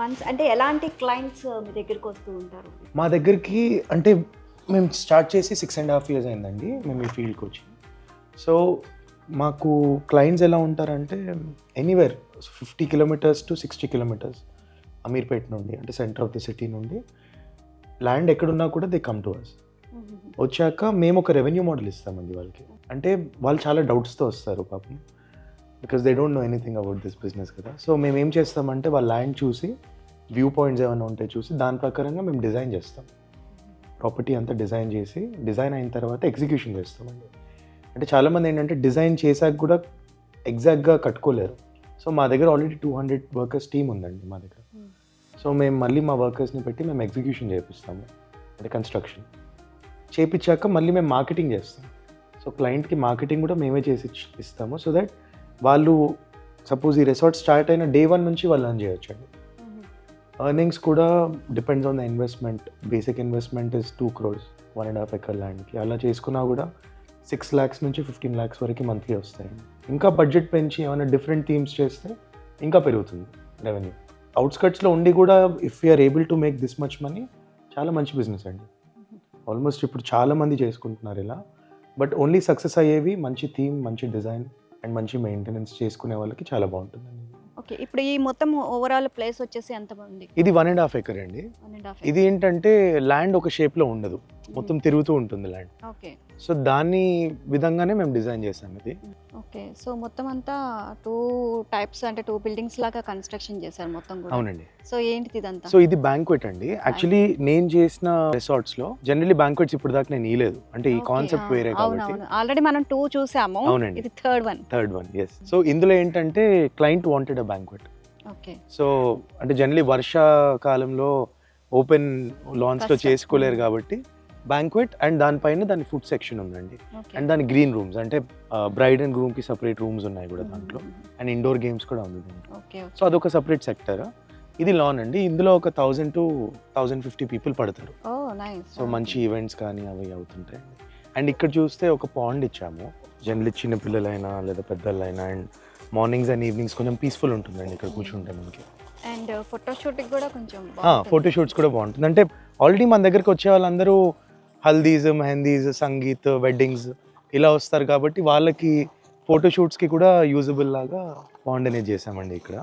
Once అంటే ఎలాంటి clients మీ దగ్గరికి వస్తూ ఉంటారు? మా దగ్గరికి అంటే మేము స్టార్ట్ చేసి సిక్స్ అండ్ హాఫ్ ఇయర్స్ అయిందండి మేము ఈ ఫీల్డ్కి వచ్చి. సో మాకు క్లయింట్స్ ఎలా ఉంటారంటే anywhere fifty kilometres to sixty kilometres Ameerpet నుండి అంటే సెంటర్ ఆఫ్ ద సిటీ నుండి. ల్యాండ్ ఎక్కడున్నా కూడా దే కమ్ టు అస్ వచ్చాక మేము ఒక రెవెన్యూ మోడల్ ఇస్తామండి వాళ్ళకి. అంటే వాళ్ళు చాలా డౌట్స్తో వస్తారు పాపం. Because they don't know anything about this business కదా. సో మేము ఏం చేస్తామంటే వాళ్ళ ల్యాండ్ చూసి వ్యూ పాయింట్స్ ఏమైనా ఉంటే చూసి దాని ప్రకారంగా మేము డిజైన్ చేస్తాం. ప్రాపర్టీ అంతా డిజైన్ చేసి డిజైన్ అయిన తర్వాత ఎగ్జిక్యూషన్ చేస్తామండి అంటే చాలామంది ఏంటంటే డిజైన్ చేశాక కూడా ఎగ్జాక్ట్గా కట్టుకోలేరు. సో మా దగ్గర already two hundred workers team ఉందండి మా దగ్గర. సో మేము మళ్ళీ మా వర్కర్స్ని పెట్టి మేము ఎగ్జిక్యూషన్ చేపిస్తాము. అంటే కన్స్ట్రక్షన్ చేపించాక మళ్ళీ మేము మార్కెటింగ్ చేస్తాం. సో క్లయింట్కి మార్కెటింగ్ కూడా మేమే చేసి ఇస్తాము. సో దట్ వాళ్ళు సపోజ్ ఈ రిసార్ట్ స్టార్ట్ అయిన డే వన్ నుంచి వాళ్ళు ఎర్న్ చేయొచ్చు అండి. ఎర్నింగ్స్ కూడా depends on the investment basic investment is two crores one and half acre ల్యాండ్కి అలా చేసుకున్నా కూడా సిక్స్ ల్యాక్స్ నుంచి ఫిఫ్టీన్ ల్యాక్స్ వరకు మంత్లీ వస్తాయండి ఇంకా బడ్జెట్ పెంచి ఏమైనా డిఫరెంట్ థీమ్స్ చేస్తే ఇంకా పెరుగుతుంది రెవెన్యూ అవుట్స్కట్స్లో ఉండి కూడా if you are able to make this much money చాలా మంచి బిజినెస్ అండి. ఆల్మోస్ట్ ఇప్పుడు చాలా మంది చేసుకుంటున్నారు ఇలా. బట్ ఓన్లీ సక్సెస్ అయ్యేవి మంచి థీమ్ మంచి డిజైన్ అండ్ మంచి మెయింటెనెన్స్ చేసుకునే వాళ్ళకి చాలా బాగుంటుందండి. ఓకే ఇప్పుడు ఈ మొత్తం ఓవరాల్ ప్లేస్ వచ్చేసి ఎంత ఉంది ఇది వన్ అండ్. హాఫ్ ఎకర్ అండి ఇది ఏంటంటే ల్యాండ్ ఒక షేప్లో ఉండదు. మొత్తం తిరుగుతూ ఉంటుంది ల్యాండ్ ఓకే. సో దాని విధంగానే మేము డిజైన్ చేసాం ఇది. ఓకే. సో మొత్తం అంతా టూ టైప్స్ అంటే టూ బిల్డింగ్స్ లాగా కన్స్ట్రక్షన్ చేశారు మొత్తం కూడా. అవునండి. సో ఏంటిది ఇదంతా? సో ఇది బ్యాంక్వెట్ అండి. యాక్చువల్లీ నేను చేసిన రిసార్ట్స్లో జనరలీ బ్యాంక్వెట్స్ ఇప్పుడు దాకా నేను ఇయలేదు అంటే ఈ కాన్సెప్ట్ వేరే కాబట్టి. ఆల్రెడీ మనం టూ చూసాము అవునండి. ఇది third one. Third one yes so ఇందులో ఏంటంటే client wanted a banquet. Okay. So అంటే జనరలీ వర్షాకాలంలో ఓపెన్ లాన్స్లో. చేసుకోలేరు కాబట్టి బ్యాంక్వెట్ అండ్ దానిపైన దాని ఫుడ్ సెక్షన్ ఉందండి. అండ్ దాని గ్రీన్ రూమ్స్ అంటే బ్రైడ్ అండ్ గ్రూమ్కి సపరేట్ రూమ్స్ ఉన్నాయి కూడా దాంట్లో. అండ్ ఇండోర్ గేమ్స్ కూడా ఉంది దాంట్లో. ఓకే సో అదొక సపరేట్ సెక్టర్ ఇది లాన్ అండి. ఇందులో ఒక thousand to thousand fifty people పడతారు. సో మంచి ఈవెంట్స్ కానీ అవి అవుతుంటాయి. అండ్ ఇక్కడ చూస్తే ఒక పాండ్ ఇచ్చాము. జనరల్ చిన్న పిల్లలైనా లేదా పెద్దలైనా అండ్ మార్నింగ్స్ అండ్ ఈవినింగ్స్ కొంచెం పీస్ఫుల్ ఉంటుందండి ఇక్కడ కూర్చుంటే మనకి. అండ్ ఫోటోషూట్ కూడా కొంచెం ఫోటో షూట్స్ కూడా బాగుంటుంది. అంటే ఆల్రెడీ మన దగ్గరకు వచ్చే వాళ్ళందరూ హల్దీస్ మెహందీస్ సంగీత్ వెడ్డింగ్స్ ఇలా వస్తారు కాబట్టి వాళ్ళకి ఫోటోషూట్స్కి కూడా యూజబుల్ లాగా పాండ్ అనేది చేసామండి ఇక్కడ.